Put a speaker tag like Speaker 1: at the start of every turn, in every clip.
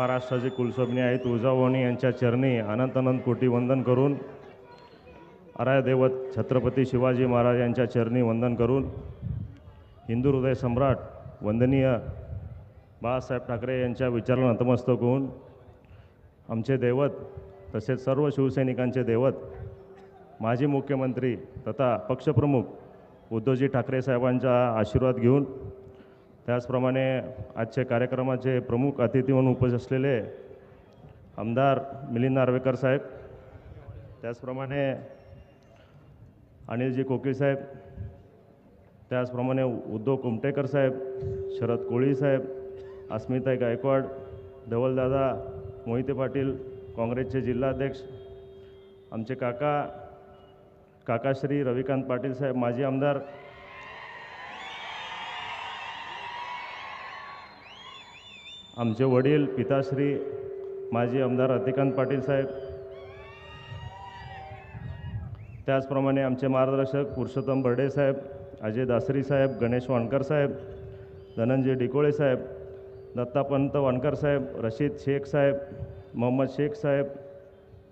Speaker 1: महाराष्ट्राचे कुलस्वामिनी आहेत तुळजाभवानी यांच्या चरणी अनंत अनंत कोटी वंदन करून आराय दैवत छत्रपती शिवाजी महाराज यांच्या चरणी वंदन करून हिंदू हृदय सम्राट वंदनीय बाळासाहेब ठाकरे यांच्या विचाराला नतमस्तक होऊन आमचे दैवत तसेच सर्व शिवसैनिकांचे दैवत माजी मुख्यमंत्री तथा पक्षप्रमुख उद्धवजी ठाकरे साहेबांचा आशीर्वाद घेऊन त्याचप्रमाणे आजच्या कार्यक्रमाचे प्रमुख अतिथी म्हणून उपस्थित असलेले आमदार मिलिंद नार्वेकर साहेब त्याचप्रमाणे अनिलजी कोकीळ साहेब त्याचप्रमाणे उद्धव कुमटेकर साहेब शरद कोळी साहेब अस्मिता गायकवाड धवलदादा मोहिते पाटील काँग्रेसचे जिल्हाध्यक्ष आमचे काका काकाश्री रविकांत पाटील साहेब माजी आमदार आमचे वडील पिताश्री माजी आमदार रतिकांत पाटील साहेब त्याचप्रमाणे आमचे मार्गदर्शक पुरुषोत्तम बर्डे साहेब अजय दासरी साहेब गणेश वाणकर साहेब धनंजय डिकोळे साहेब दत्तापंत वाणकर साहेब रशीद शेख साहेब मोहम्मद शेख साहेब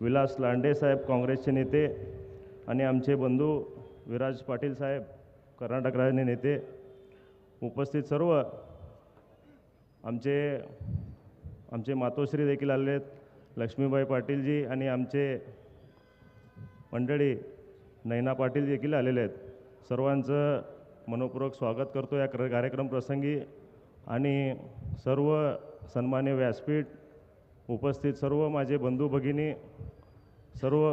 Speaker 1: विलास लांडे साहेब काँग्रेसचे नेते आणि आमचे बंधू विराज पाटील साहेब कर्नाटक राज्याचे नेते उपस्थित सर्व आमचे आमचे मातोश्री देखील आले आहेत लक्ष्मीबाई पाटीलजी आणि आमचे मंडळी नैना पाटील देखील आलेले आहेत. सर्वांचं मनपूर्वक स्वागत करतो या क्र कार्यक्रम प्रसंगी आणि सर्व सन्मान्य व्यासपीठ उपस्थित सर्व माझे बंधू भगिनी सर्व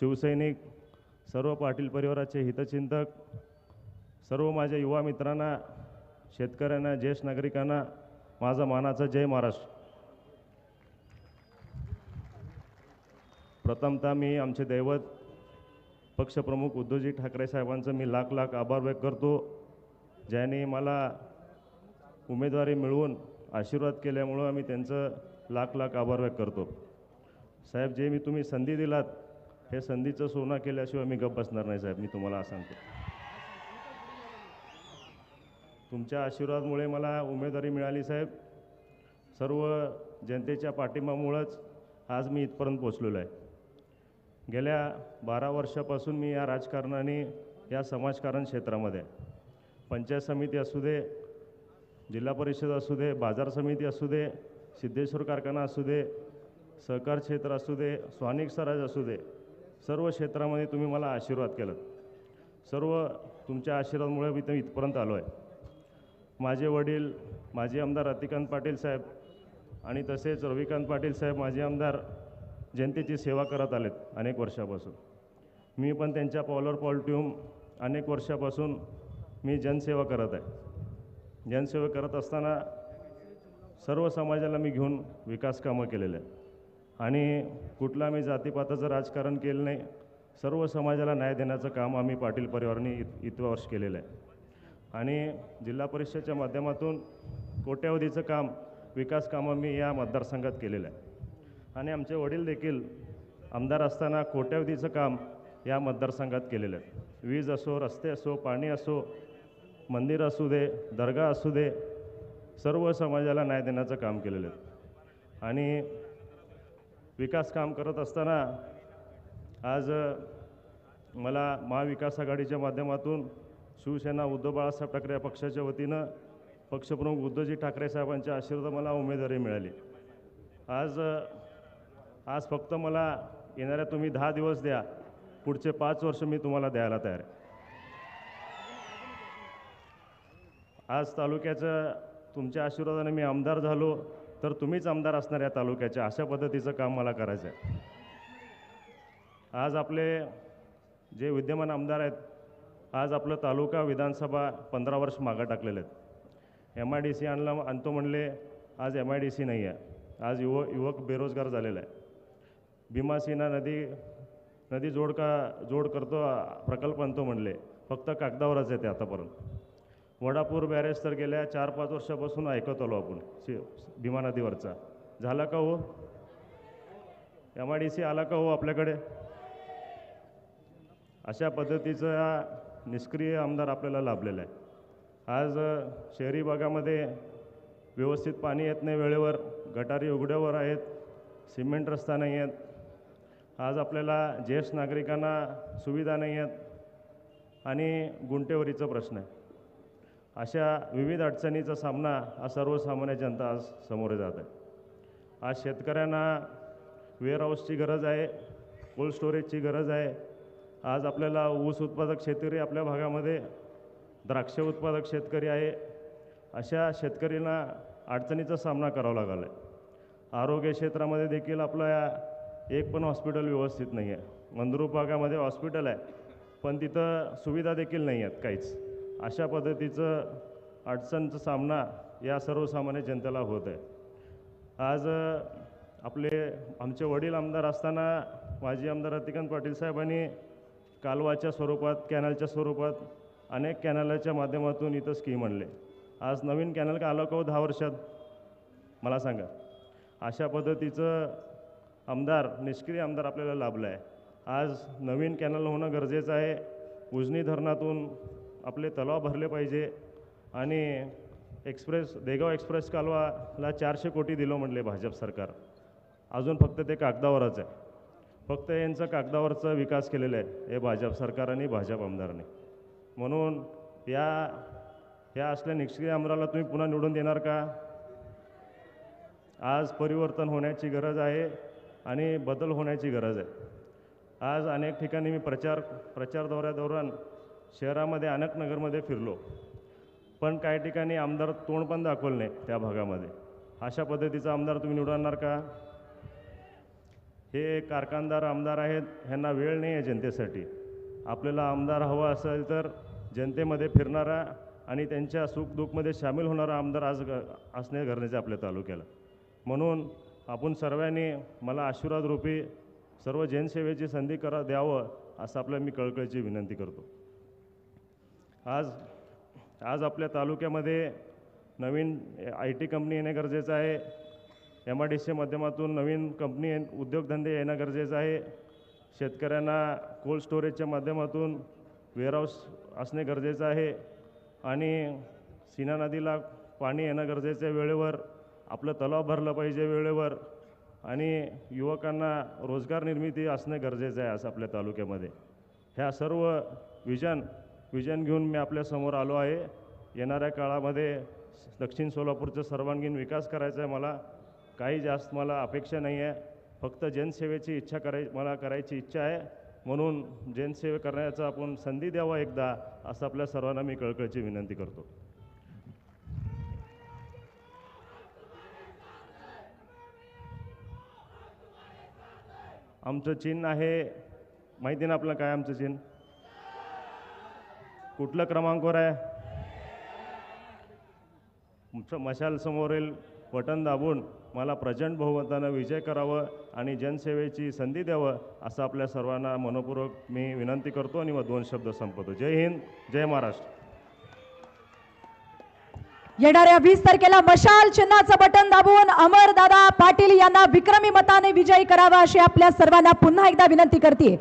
Speaker 1: शिवसैनिक सर्व पाटील परिवाराचे हितचिंतक सर्व माझ्या युवा मित्रांना शेतकऱ्यांना ज्येष्ठ नागरिकांना माझा मानाचा जय महाराष्ट्र. प्रथमतः मी आमचे दैवत पक्षप्रमुख उद्धवजी ठाकरे साहेबांचं मी लाख लाख आभार व्यक्त करतो ज्याने मला उमेदवारी मिळवून आशीर्वाद केल्यामुळं आम्ही त्यांचं लाख लाख आभार व्यक्त करतो. साहेब जे मी तुम्ही संधी दिलात हे संधीचं सोनं केल्याशिवाय मी गप्प बसणार नाही साहेब मी तुम्हाला सांगतो. तुमच्या आशीर्वादमुळे मला उमेदवारी मिळाली साहेब. सर्व जनतेच्या पाठिंबामुळंच आज मी इथपर्यंत पोचलेलो आहे. गेल्या बारा वर्षापासून मी या राजकारणाने या समाजकारण क्षेत्रामध्ये आहे. पंचायत समिती असू दे जिल्हा परिषद असू दे बाजार समिती असू दे सिद्धेश्वर कारखाना असू दे सहकार क्षेत्र असू दे स्वानिक स्वराज असू दे सर्व क्षेत्रामध्ये तुम्ही मला आशीर्वाद केलं सर्व तुमच्या आशीर्वादामुळे मी तर इथपर्यंत आलो आहे. माझे वडील माजी आमदार रतिकांत पाटील साहेब आणि तसेच रविकांत पाटील साहेब माजी आमदार जनतेची सेवा करत आलेत अनेक वर्षापासून. मी पण त्यांच्या पॉलर पाऊल ठेवून अनेक वर्षापासून मी जनसेवा करत आहे. जनसेवा करत असताना सर्व समाजाला मी घेऊन विकास कामं केलेले आहेत. आणि कुठला मी जातीपाताचं राजकारण केलं नाही सर्व समाजाला न्याय देण्याचं काम आम्ही पाटील परिवाराने इत इतवं वर्ष केलेलं आहे. आणि जिल्हा परिषदेच्या माध्यमातून कोट्यावधीचं काम विकास कामं मी या मतदारसंघात केलेलं आहे. आणि आमचे वडील देखील आमदार असताना कोट्यावधीचं काम या मतदारसंघात केलेलं आहे. वीज असो रस्ते असो पाणी असो मंदिर असू दे दर्गा असू दे सर्व समाजाला न्याय देण्याचं काम केलेलं आहे. आणि विकास काम करत असताना आज मला महाविकास आघाडीच्या माध्यमातून शिवसेना उद्धव बाळासाहेब ठाकरे या पक्षाच्या वतीनं पक्षप्रमुख उद्धवजी ठाकरे साहेबांच्या आशीर्वाद मला उमेदवारी मिळाली. आज आज फक्त मला येणाऱ्या तुम्ही दहा दिवस द्या पुढचे पाच वर्ष मी तुम्हाला द्यायला तयार आहे. आज तालुक्याचं तुमच्या आशीर्वादाने मी आमदार झालो तर तुम्हीच आमदार असणार या तालुक्याच्या अशा पद्धतीचं काम मला करायचं आहे आज आपले जे विद्यमान आमदार आहेत आज आपलं तालुका विधानसभा पंधरा वर्ष मागं टाकलेले आहेत. एम आय डी सी आणला आणतो म्हणले आज एम आय डी सी नाही आहे आज युव युवक बेरोजगार झालेला आहे. भीमासीना नदी नदी जोड का जोड करतो प्रकल्प आणतो म्हणले. फक्त कागदावरच येते आतापर्यंत. वडापूर बॅरेज तर गेल्या चार पाच वर्षापासून ऐकत आलो आपण शि भीमा नदीवरचा. झाला का हो? एम आय डी सी आला का हो आपल्याकडे? अशा पद्धतीचा निष्क्रिय आमदार आपल्याला लाभलेला आहे. आज शहरी भागामध्ये व्यवस्थित पाणी येत नाही वेळेवर गटारी उघड्यावर आहेत सिमेंट रस्ता नाही आहेत. आज आपल्याला ज्येष्ठ नागरिकांना सुविधा नाही आहेत आणि गुंटेवरीचा प्रश्न आहे. अशा विविध अडचणीचा सामना हा सर्वसामान्य जनता आज सामोरे जात आहे. आज शेतकऱ्यांना वेअरहाऊसची गरज आहे कोल्ड स्टोरेजची गरज आहे आज आपल्याला ऊस उत्पादक शेतकरी आपल्या भागामध्ये द्राक्ष उत्पादक शेतकरी आहे. अशा शेतकऱ्यांना अडचणीचा सामना करावा लागला आहे आरोग्य क्षेत्रामध्ये देखील आपल्या एक पण हॉस्पिटल व्यवस्थित नाही आहे मंद्रुप भागामध्ये हॉस्पिटल आहे पण तिथं सुविधा देखील नाही आहेत काहीच. अशा पद्धतीचं अडचणचा सामना या सर्वसामान्य जनतेला होत आहे. आज आपले आमचे वडील आमदार असताना माजी आमदार रतिकांत पाटील साहेबांनी कालवाच्या स्वरूपात कॅनलच्या स्वरूपात अनेक कॅनलच्या माध्यमातून इथं स्कीम आणले आज नवीन कॅनल का आलं का हो दहा वर्षात? मला सांगा. अशा पद्धतीचं आमदार निष्क्रिय आमदार आपल्याला लाभलं आहे आज नवीन कॅनल होणं गरजेचं आहे. उजनी धरणातून आपले तलाव भरले पाहिजे आणि एक्सप्रेस देगाव एक्सप्रेस कालवाला चारशे कोटी दिलं म्हणले भाजप सरकार. अजून फक्त ते कागदावरच आहे. फक्त यांचं कागदावरचा विकास केलेला आहे हे भाजप सरकार आणि भाजप आमदारांनी. म्हणून या या असल्या निष्क्रिय आमदाराला तुम्ही पुन्हा निवडून देणार का? आज परिवर्तन होण्याची गरज आहे आणि बदल होण्याची गरज आहे. आज अनेक ठिकाणी मी प्रचार प्रचार दौऱ्यादौरान शहरामध्ये अनेक नगरमध्ये फिरलो. पण काही ठिकाणी आमदार तोंड पण दाखवलं नाही त्या भागामध्ये. अशा पद्धतीचा आमदार तुम्ही निवडणार का? हे कारखानदार आमदार आहेत ह्यांना वेळ नाही आहे जनतेसाठी. आपल्याला आमदार हवा असेल तर जनतेमध्ये फिरणारा आणि त्यांच्या सुखदुःखमध्ये सामील होणारा आमदार आज असणे गरजेचे आपल्या तालुक्याला. म्हणून आपण सर्वांनी मला आशीर्वाद रूपी सर्व जनसेवेची संधी करा द्यावं असं आपल्या मी कळकळीची विनंती करतो. आज आज आपल्या तालुक्यामध्ये नवीन आय टी कंपनी येणे गरजेचं आहे. एम आय डी सीच्या माध्यमातून नवीन कंपनी उद्योगधंदे येणं गरजेचं आहे. शेतकऱ्यांना कोल्ड स्टोरेजच्या माध्यमातून वेअरहाऊस असणे गरजेचं आहे. आणि सीना नदीला पाणी येणं गरजेचं आहे वेळेवर. आपलं तलाव भरलं पाहिजे वेळेवर. आणि युवकांना रोजगार निर्मिती असणे गरजेचं आहे असं आपल्या तालुक्यामध्ये. ह्या सर्व विजन विजन घेऊन मी आपल्यासमोर आलो आहे. येणाऱ्या काळामध्ये दक्षिण सोलापूरचा सर्वांगीण विकास करायचा आहे मला. काही जास्त मला अपेक्षा नाही आहे. फक्त जनसेवेची इच्छा कराय मला करायची इच्छा आहे. म्हणून जनसेवे करण्याचा आपण संधी द्यावा एकदा असं आपल्या सर्वांना मी कळकळची विनंती करतो. आमचं चिन्ह आहे. माहिती ना आपलं काय आमचं चिन्ह? कुठलं क्रमांकावर आहे? मशाल समोरील बटन दाबून मला प्रचंड बहुमतानं विजय करावं आणि जनसेवेची संधी द्यावं असं आपल्या सर्वांना मनपूर्वक मी विनंती करतो आणि मग दोन शब्द संपवतो. जय हिंद जय महाराष्ट्र.
Speaker 2: येणाऱ्या वीस तारखेला मशाल चिन्हाचं बटन दाबून अमरदादा पाटील यांना विक्रमी मताने विजयी करावा अशी आपल्या सर्वांना पुन्हा एकदा विनंती करते.